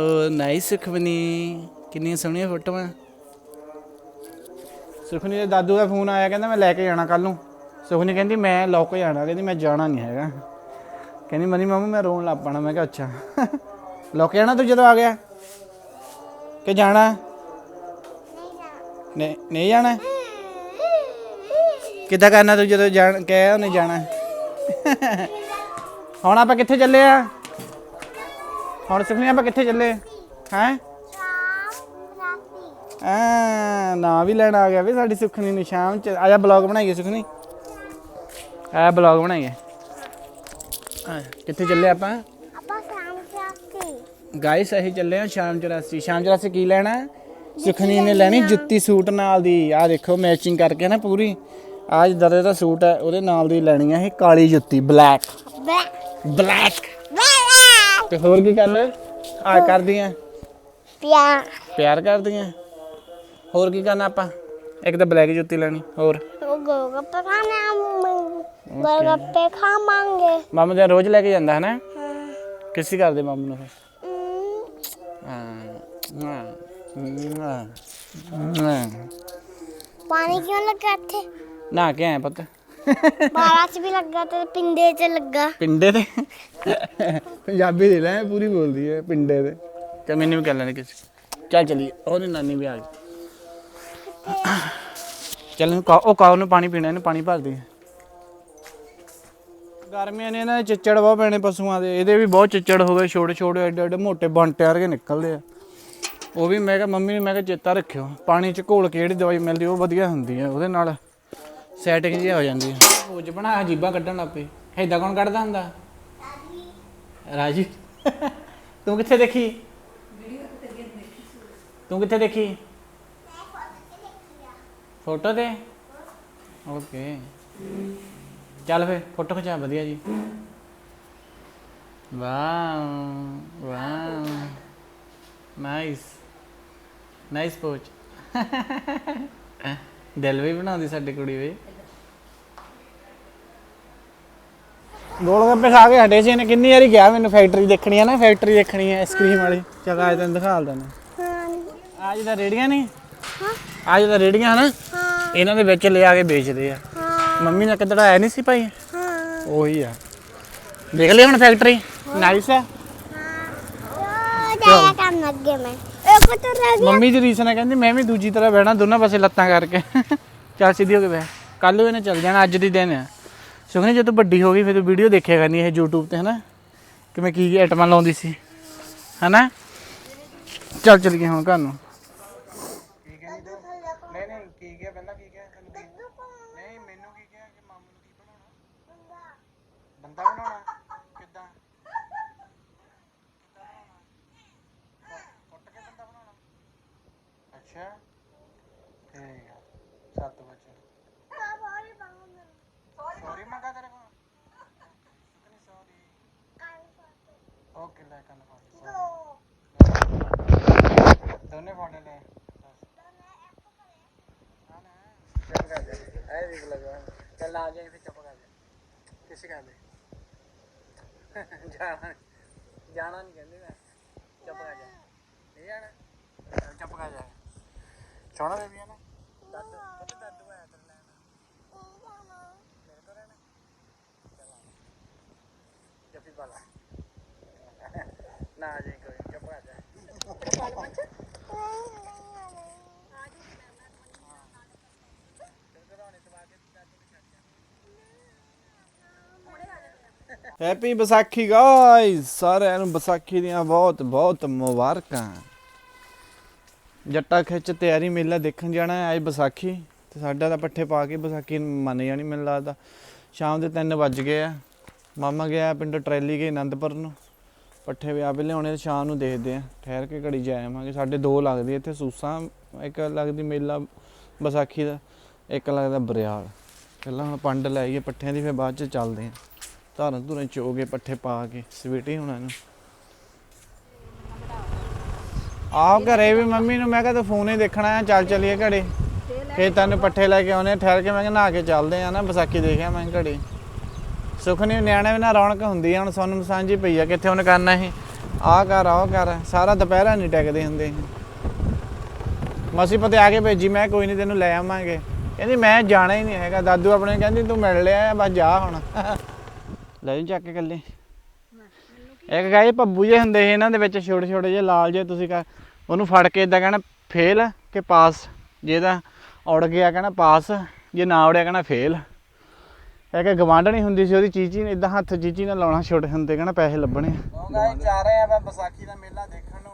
Wow nice Sukhmani ਕਿੰਨੀਆਂ ਸੋਹਣੀਆਂ ਫੋਟੋਆਂ। ਸੁਖਨੀ ਦੇ ਦਾਦੂ ਦਾ ਫੋਨ ਆਇਆ ਕਹਿੰਦਾ ਮੈਂ ਲੈ ਕੇ ਜਾਣਾ ਕੱਲ ਨੂੰ। ਸੁਖਨੀ ਕਹਿੰਦੀ ਮੈਂ ਲੋਕ ਜਾਣਾ ਕਹਿੰਦੀ ਮੈਂ ਜਾਣਾ ਨਹੀਂ ਹੈਗਾ। ਕਹਿੰਦੀ ਮਨੀ ਮਾਮੂ ਮੈਂ ਰੋਣ ਲੱਗ ਪਣਾ। ਮੈਂ ਕਿਹਾ ਅੱਛਾ। ਲੋਕ ਜਾਣਾ ਤੂੰ ਜਦੋਂ ਆ ਗਿਆ? ਕਿ ਜਾਣਾ? ਨਹੀਂ ਨਹੀਂ ਜਾਣਾ? ਕਿੱਦਾਂ ਕਰਨਾ ਤੂੰ ਜਦੋਂ ਜਾਣ ਕਹਿਆ ਉਹਨੇ ਜਾਣਾ? ਹੁਣ ਆਪਾਂ ਕਿੱਥੇ ਚੱਲੇ ਆ? ਹੁਣ ਸੁਖਨੀ ਆਪਾਂ ਕਿੱਥੇ ਚੱਲੇ? ਹੈਂ? ਆ ਨਾ ਵੀ ਲੈਣ ਆ ਗਿਆ ਵੀ ਸਾਡੀ ਸੁਖਨੀ ਨੂੰ ਸ਼ਾਮ ਚ। ਆਜਾ ਬਲੌਗ ਬਣਾਈਏ ਸੁਖਨੀ ਆ ਬਲੌਗ ਬਣਾਈਏ। ਆ, ਕਿੱਥੇ ਚੱਲੇ ਆਪਾਂ? ਆਪਾਂ ਸ਼ਾਮ ਚਾਹਤੀ ਗਾਇਸ ਅਸੀਂ ਚੱਲੇ ਆ ਸ਼ਾਮ 84 ਸ਼ਾਮ 84 ਕੀ ਲੈਣਾ? ਸੁਖਨੀ ਨੇ ਲੈਣੀ ਜੁੱਤੀ ਸੂਟ ਨਾਲ ਦੀ। ਆ ਦੇਖੋ ਮੈਚਿੰਗ ਕਰਕੇ ਨਾ ਪੂਰੀ। ਅੱਜ ਦਰੇ ਦਾ ਸੂਟ ਹੈ ਉਹਦੇ ਨਾਲ ਦੀ ਲੈਣੀ ਹੈ ਇਹ ਕਾਲੀ ਜੁੱਤੀ ਬਲੈਕ ਬਲੈਕ ਤੇ ਹੋਰ ਕੀ ਕਰਨਾ? ਆ ਕਰਦੀਆਂ। ਪਿਆ ਪਿਆਰ ਕਰਦੀਆਂ। ਹੋਰ ਕੀ ਕਰਨਾ ਆਪਾਂ? ਇੱਕ ਤਾਂ ਬਲੈਕ ਜੁੱਤੀ ਲੈਣੀ ਹੋਰ। ਗੋਲਗੱਪੇ ਖਾਣਾ ਗੋਲਗੱਪੇ ਖਾਵਾਂਗੇ। ਮਾਮੂ ਤੇ ਰੋਜ਼ ਲੈ ਕੇ ਜਾਂਦਾ ਹੈ ਨਾ ਹਾਂ। ਕਿਸੇ ਕਰਦੇ ਮਾਮੂ ਨੂੰ ਹਾਂ। ਪਾਣੀ ਕਿਉਂ ਲੱਗਾ ਇੱਥੇ? ਨਾ ਕੇ ਪੁੱਤ। ਬਾਰਾਂ ਚ ਵੀ ਲੱਗਾ ਤੇ ਪਿੰਡੇ ਚ ਲੱਗਾ। ਪਿੰਡੇ ਤੇ? ਪੰਜਾਬੀ ਦੇ ਲੈ ਪੂਰੀ ਬੋਲਦੀ ਹੈ ਪਿੰਡੇ ਤੇ ਤੇ ਮੈਨੂੰ ਵੀ ਕਰ ਲੈਣੇ ਕਿਸੇ ਚੱਲ ਚਲੀਏ ਉਹਦੀ ਨਾਨੀ ਵੀ ਆ ਗਈ। ਚੱਲ ਕਾ- ਉਹ ਕਾਉ ਨੂੰ ਪਾਣੀ ਪੀਣਾ ਇਹਨੂੰ ਪਾਣੀ ਭਰ ਦੇ ਗਰਮੀਆਂ ਨੇ ਨਾ ਚਿੱਚੜ ਬਹੁਤ ਪੈਣੇ ਪਸ਼ੂਆਂ ਦੇ ਇਹਦੇ ਵੀ ਬਹੁਤ ਚਿੱਚੜ ਹੋ ਗਏ ਛੋਟੇ ਛੋਟੇ ਐਡੇ ਐਡੇ ਮੋਟੇ ਬੰਟੇ ਵਰਗੇ ਨਿਕਲਦੇ ਆ। ਉਹ ਵੀ ਮੈਂ ਕਿਹਾ ਮੰਮੀ ਨੇ ਮੈਂ ਕਿਹਾ ਚੇਤਾ ਰੱਖਿਓ ਪਾਣੀ ਚ ਘੋਲ ਕੇ ਜਿਹੜੀ ਦਵਾਈ ਮਿਲਦੀ ਉਹ ਵਧੀਆ ਹੁੰਦੀ ਹੈ ਉਹਦੇ ਨਾਲ ਸੈਟਿੰਗ ਜੀ ਹੋ ਜਾਂਦੀ ਹੈ ਭੋਜ ਬਣਾ ਜੀਬਾਂ ਕੱਢਣ ਲੱਗ ਪਏ। ਏਦਾਂ ਕੌਣ ਕੱਢਦਾ ਹੁੰਦਾ? ਰਾਜੀ। ਤੂੰ ਕਿੱਥੇ ਦੇਖੀ? ਤੂੰ ਕਿੱਥੇ ਦੇਖੀ? ਫੋਟੋ ਤੇ। ਓਕੇ। ਚੱਲ ਫੇ ਫੋਟੋ ਖਿਚਾ, ਵਧੀਆ ਜੀ। Wow wow. ਨਾਈਸ ਨਾਈਸ ਪੋਚ। ਦਿਲ ਵੀ ਬਣਾਉਂਦੀ ਸਾਡੀ ਕੁੜੀ ਵੇ। ਗੋਲ ਗੱਪੇ ਖਾ ਕੇ ਹਟੇ ਸੀ ਇਹਨੇ ਕਿੰਨੀ ਵਾਰੀ ਗਿਆ ਮੈਨੂੰ ਫੈਕਟਰੀ ਦੇਖਣੀ ਹੈ ਨਾ ਫੈਕਟਰੀ ਦੇਖਣੀ ਹੈ ਆਈਸਕ੍ਰੀਮ ਵਾਲੀ। ਚੱਲ ਅੱਜ ਤੈਨੂੰ ਦਿਖਾ ਦਿੰਦਾ ਹਾਂ। ਅੱਜ ਤਾਂ ਰੇੜੀਆਂ ਨਹੀਂ ਹਾਂ। ਅੱਜ ਤਾਂ ਰੇੜੀਆਂ ਨਾ ਹਾਂ। ਇਹਨਾਂ ਦੇ ਵਿੱਚ ਲੈ ਆ ਕੇ ਵੇਚਦੇ ਆ। ਹਾਂ। ਮੰਮੀ ਨੇ ਕਿੱਧਰ ਆਇਆ ਨਹੀਂ ਸੀ ਭਾਈ? ਹਾਂ। ਉਹੀ ਆ। ਦੇਖ ਲਈ ਹੁਣ ਫੈਕਟਰੀ ਨਾਈਸ ਆ। ਉਹ ਜਾਇਆ ਕੰਮ ਅੱਗੇ ਮੈਂ। ਇਹ ਪਤਾ ਰਹਿ ਗਿਆ। ਮੰਮੀ ਦੀ ਰੀਸ ਨੇ ਕਹਿੰਦੀ ਮੈਂ ਵੀ ਦੂਜੀ ਤਰ੍ਹਾਂ ਬਹਿਣਾ ਦੋਨਾਂ ਪਾਸੇ ਲੱਤਾਂ ਕਰਕੇ। ਚੱਲ ਸਿੱਧੀ ਹੋ ਕੇ ਬਹਿ। ਕੱਲ ਨੂੰ ਇਹਨੇ ਚੱਲ ਜਾਣਾ ਅੱਜ ਦੀ ਦਿਨ ਆ। ਸੁਖਨੇ ਜਦੋਂ ਵੱਡੀ ਹੋ ਗਈ, ਫਿਰ ਤੂੰ ਵੀਡੀਓ ਦੇਖਿਆ ਕਰਨੀ ਇਹ YouTube ਤੇ, ਹਨਾ? ਕਿ ਮੈਂ ਕੀ ਕੀ ਆਈਟਮਾਂ ਲਾਉਂਦੀ ਸੀ, ਹਨਾ? ਚੱਲ ਚੱਲ ਗਏ ਹੁਣ ਘਰ ਨੂੰ ਕੀ ਕਹਿੰਦੀ ਤੂੰ ਨਹੀਂ ਨਹੀਂ ਕੀ ਕਿਹਾ ਪਹਿਲਾਂ ਕੀ ਕਿਹਾ ਨਹੀਂ ਮੈਨੂੰ ਕੀ ਕਿਹਾ ਕਿ ਮਾਮੂ ਨੂੰ ਕੀ ਬਣਾਉਣਾ ਬੰਦਾ ਬਣਾਉਣਾ ਕਿੱਦਾਂ ਕੁੱਟ ਕੇ ਬੰਦਾ ਬਣਾਉਣਾ ਅੱਛਾ ਠੀਕ ਆ ਸੱਤ ਵਜੇ ਸੌਰੀ ਮੰਗਾ ਤੇਰੇ ਕੋਲ ਕਿਤਨੀ ਸੌਰੀ ਓਕੇ ਲੈ ਕੰਨ ਫੜ ਦੋਨੇ ਫੜ ਲੈ ਚੱਲ ਕਰ ਦੇ ਐ ਵੀ ਲਗਾ ਚੱਲ ਆ ਜਾਏ ਫਿਰ ਚੁੱਪ ਕਰ ਜਾ। ਕਿਸੇ ਕਰ ਦੇ? ਜਾਣਾ ਜਾਣਾ ਨਹੀਂ ਕਹਿੰਦੇ ਮੈਂ। ਚੁੱਪ ਕਰ ਜਾ। ਨਹੀਂ ਜਾਣਾ? ਚੁੱਪ ਕਰ ਜਾ। ਸੋਹਣਾ ਬੇਬੀ ਹੈ ਨਾ। ਦਾਦੂ, ਪੁੱਤ ਦਾਦੂ ਆਇਆ ਤੇਰੇ ਲੈਣ। ਮੇਰੇ ਕੋਲ ਰਹਿਣਾ। ਚੱਲ ਆ ਜੱਫੀ ਪਾ ਲਾ। ਨਾ ਆ ਕੋਈ ਚੁੱਪ ਕਰ ਜਾ। ਹੈਪੀ ਵਿਸਾਖੀ ਗਾਇਸ ਸਾਰਿਆਂ ਨੂੰ ਵਿਸਾਖੀ ਦੀਆਂ ਬਹੁਤ ਬਹੁਤ ਮੁਬਾਰਕਾਂ। ਜੱਟਾ ਖਿੱਚ ਤਿਆਰੀ ਮੇਲਾ ਦੇਖਣ ਜਾਣਾ ਹੈ ਅੱਜ ਵਿਸਾਖੀ ਤੇ ਸਾਡਾ ਤਾਂ ਪੱਠੇ ਪਾ ਕੇ ਵਿਸਾਖੀ ਮੰਨ ਜਾਣੀ ਮੈਨੂੰ ਲੱਗਦਾ। ਸ਼ਾਮ ਦੇ 3 ਵੱਜ ਗਏ ਆ। ਮਾਮਾ ਗਿਆ ਪਿੰਡ ਟਰੈਲੀ ਗਏ ਆਨੰਦਪੁਰ ਨੂੰ। ਪੱਠੇ ਵਿਆਹ ਵੇ ਲਿਆਉਣੇ ਤੇ ਸ਼ਾਮ ਨੂੰ ਦੇਖਦੇ ਆ ਠਹਿਰ ਕੇ ਘੜੀ ਜਾ ਆਵਾਂਗੇ। ਸਾਡੇ ਦੋ ਲੱਗਦੀ ਇੱਥੇ ਸੂਸਾਂ ਇੱਕ ਲੱਗਦੀ ਮੇਲਾ ਵਿਸਾਖੀ ਦਾ ਇੱਕ ਲੱਗਦਾ ਬਰਿਆਲ। ਪਹਿਲਾਂ ਹੁਣ ਪੰਡ ਲੈ ਆਈਏ ਪੱਠਿਆਂ ਦੀ ਫਿਰ ਬਾਅਦ ਚ ਚੱਲਦੇ ਆ ਧਾਰਾਂ ਧੁਰਾਂ ਚੋਗੇ ਪੱਠੇ ਪਾ ਕੇ ਸਵੀਟੀ ਹੁਣਾਂ ਨੂੰ ਆਹ ਘਰੇ ਵੀ ਮੰਮੀ ਨੂੰ ਮੈਂ ਕਿਹਾ ਤੂੰ ਫੋਨ ਹੀ ਦੇਖਣਾ ਆ ਚੱਲ ਚਲੀਏ ਘੜੇ। ਖੇਤਾਂ ਨੂੰ ਪੱਠੇ ਲੈ ਕੇ ਆਉਣੇ ਠਹਿਰ ਕੇ ਮੈਂ ਕਿਹਾ ਨਹਾ ਕੇ ਚੱਲਦੇ ਆ ਨਾ ਵਿਸਾਖੀ ਦੇਖਿਆ ਮੈਂ ਘੜੀ। ਸੁਖ ਨਹੀਂ, ਨਿਆਣੇ ਵੀ ਨਾ ਰੌਣਕ ਹੁੰਦੀ ਆ, ਹੁਣ ਸੋਨੂੰ ਸਾਂਝੀ ਪਈ ਆ, ਕਿੱਥੇ ਉਹਨੇ ਕਰਨਾ ਇਹ ਆ ਕਰ ਆ ਕਰ, ਸਾਰਾ ਦੁਪਹਿਰਾ ਨਹੀਂ ਟਿਕਦੇ ਹੁੰਦੇ ਮਸੀ ਪਤੇ ਆ ਕੇ ਭੇਜੀ, ਮੈਂ ਕੋਈ ਨਹੀਂ, ਤੈਨੂੰ ਲੈ ਆਵਾਂਗੇ। ਕਹਿੰਦੀ, ਮੈਂ ਜਾਣਾ ਹੀ ਨਹੀਂ ਹੈਗਾ। ਦਾਦੂ ਆਪਣੇ ਕਹਿੰਦੀ, ਤੂੰ ਮਿਲ ਲਿਆ, ਬਸ ਜਾ ਹੁਣ। ਲੈ ਜੀ, ਚੱਕ ਕੇ ਕੱਲੇ। ਇੱਕ ਗਾਏ ਪੱਬੂ ਜੇ ਹੁੰਦੇ ਸੀ ਇਹਨਾਂ ਦੇ ਵਿੱਚ, ਛੋਟੇ ਛੋਟੇ ਜਿਹੇ, ਲਾਲ ਜੇ ਤੁਸੀਂ ਕਹ, ਉਹਨੂੰ ਫੜ ਕੇ ਇਦਾਂ ਕਹਿਣਾ, ਫੇਲ ਕਿ ਪਾਸ? ਜੇ ਜਿਹਦਾ ਉੜ ਗਿਆ, ਕਹਿਣਾ, ਪਾਸ। ਜੇ ਨਾ ਉੜਿਆ, ਕਹਿਣਾ, ਫੇਲ। ਇੱਕ ਗਵਾਂਢਣੀ ਹੁੰਦੀ ਸੀ, ਉਹਦੀ ਚੀਚੀ ਨੇ ਇਦਾਂ ਹੱਥ ਚੀਚੀ ਨਾਲ ਲਾਉਣਾ ਛੋਟੇ ਹੁੰਦੇ ਕਹਿਣਾ ਪੈਸੇ ਲੱਭਣੇ ਉਹ ਗਾਏ ਜਾ ਰਹੇ ਆ, ਮੈਂ ਵਿਸਾਖੀ ਦਾ ਮੇਲਾ ਦੇਖਣ ਨੂੰ।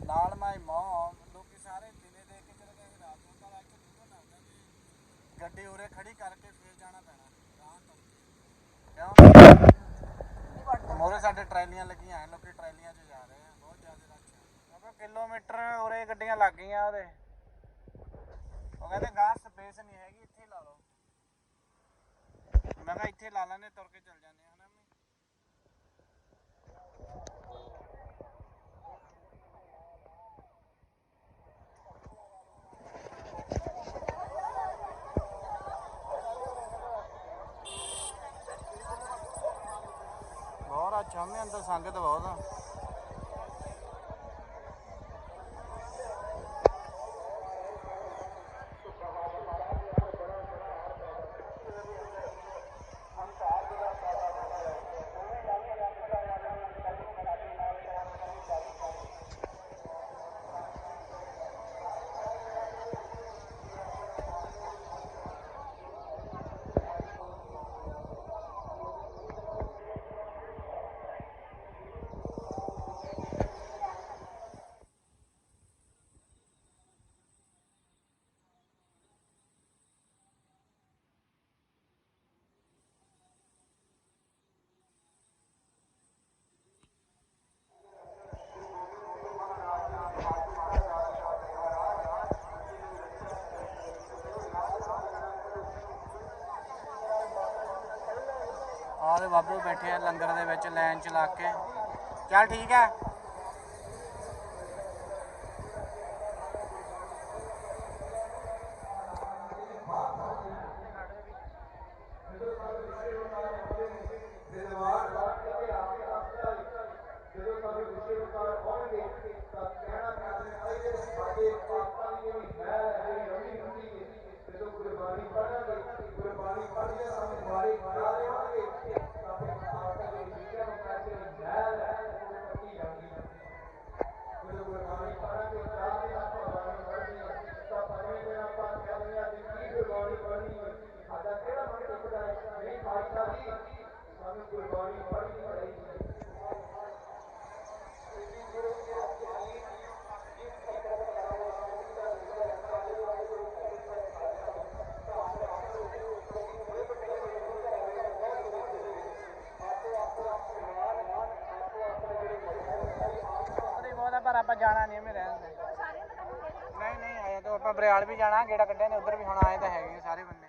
ਨਾਲ ਮਾਈ ਮਾਂ, ਲੋਕੀ ਸਾਰੇ ਦਿਨੇ ਦੇਖ ਕੇ ਚਲੇ ਗਏ, ਰਾਤ ਨੂੰ ਤਾਂ ਇੱਥੇ ਦੂਰ ਨਾ ਹੁੰਦਾ ਗੱਡੀ ਉਰੇ ਖੜੀ ਕਰਕੇ ਫੇਰ ਜਾਣਾ ਪੈਣਾ ਕਿਉਂ? ਮੋਰੇ ਸਾਡੇ ਟਰੈਲੀਆਂ ਲੱਗੀਆਂ ਐ, ਲੋਕੀ ਟਰੈਲੀਆਂ 'ਚ ਜਾ ਰਹੇ ਆ, ਬਹੁਤ ਜ਼ਿਆਦਾ ਰੱਛ ਹੈ ਕਿਲੋਮੀਟਰ ਉਰੇ ਗੱਡੀਆਂ ਲੱਗ ਗਈਆਂ ਉਹਦੇ। ਉਹ ਕਹਿੰਦੇ ਗਾਂ ਸਪੇਸ ਨਹੀਂ ਹੈਗੀ, ਇੱਥੇ ਹੀ ਲਾ ਲਓ। ਮੈਂ ਕਿਹਾ ਇੱਥੇ ਲਾ ਲੈਣੇ ਤੁਰ ਕੇ ਚੱਲ ਜਾਂਦੇ ਹਾਂ ਨਾ ਬਹੁਤ ਅੱਛਾ ਮੈਂ ਅੰਦਰ ਸੰਗਤ ਬਹੁਤ ਆ। ਆਲੇ ਬਾਬੂ ਬੈਠੇ ਆ ਲੰਗਰ ਦੇ ਵਿੱਚ ਲਾਈਨ ਚ ਲਾ ਕੇ। ਚੱਲ ਠੀਕ ਹੈ ਨਹੀਂ ਬਹੁਤ ਆ ਪਰ ਆਪਾਂ ਜਾਣਾ ਨਹੀਂ ਮੇਰੇ ਰਹਿਣ ਦੇ ਨਹੀਂ ਨਹੀਂ ਆਇਆ ਤਾਂ ਆਪਾਂ ਬਰਿਆਲ ਵੀ ਜਾਣਾ, ਗੇੜਾ ਕੱਢਿਆ ਨੇ, ਉਧਰ ਵੀ ਹੁਣ ਆਏ ਤਾਂ ਹੈਗੇ ਸਾਰੇ ਬੰਦੇ।